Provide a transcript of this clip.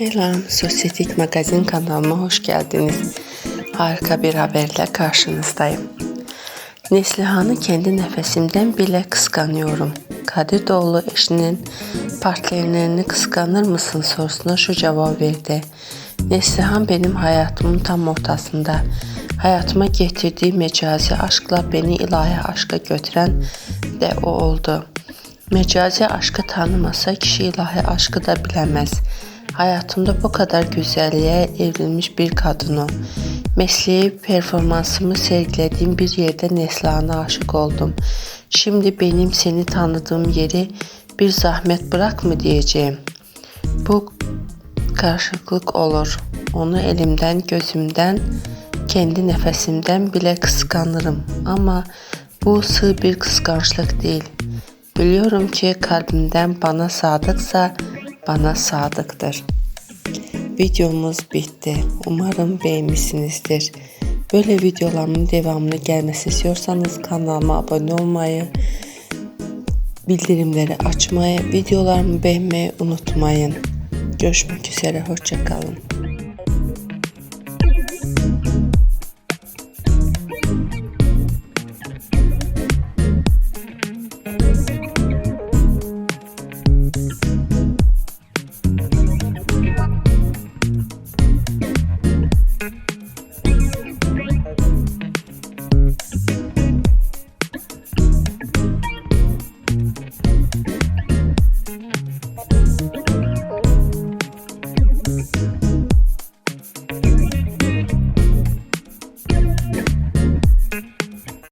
Selam, Sosyetik Magazin kanalıma hoş geldiniz. Harika bir haberle karşınızdayım. Neslihan'ı kendi nefesimden bile kıskanıyorum. Kadir Doğulu eşinin partnerlerini kıskanır mısın sorusuna şu cevap verdi. Neslihan benim hayatımın tam ortasında. Hayatıma getirdiği mecazi aşkla beni ilahi aşka götüren de o oldu. Mecazi aşkı tanımasa kişi ilahi aşkı da bilemez. Hayatımda bu kadar güzelliğe evrilmiş bir kadın o. Mesleği performansımı sergilediğim bir yerde Neslihan'a aşık oldum. Şimdi benim seni tanıdığım yeri bir zahmet bırak mı diyeceğim. Bu karşılıklık olur. Onu elimden, gözümden, kendi nefesimden bile kıskanırım. Ama bu sığ bir kıskançlık değil. Biliyorum ki kalbimden bana sadıksa bana sadıktır. Videomuz bitti. Umarım beğenmişsinizdir. Böyle videolarımın devamlı gelmesi istiyorsanız kanalıma abone olmayı, bildirimleri açmayı, videolarımı beğenmeyi unutmayın. Görüşmek üzere, hoşçakalın.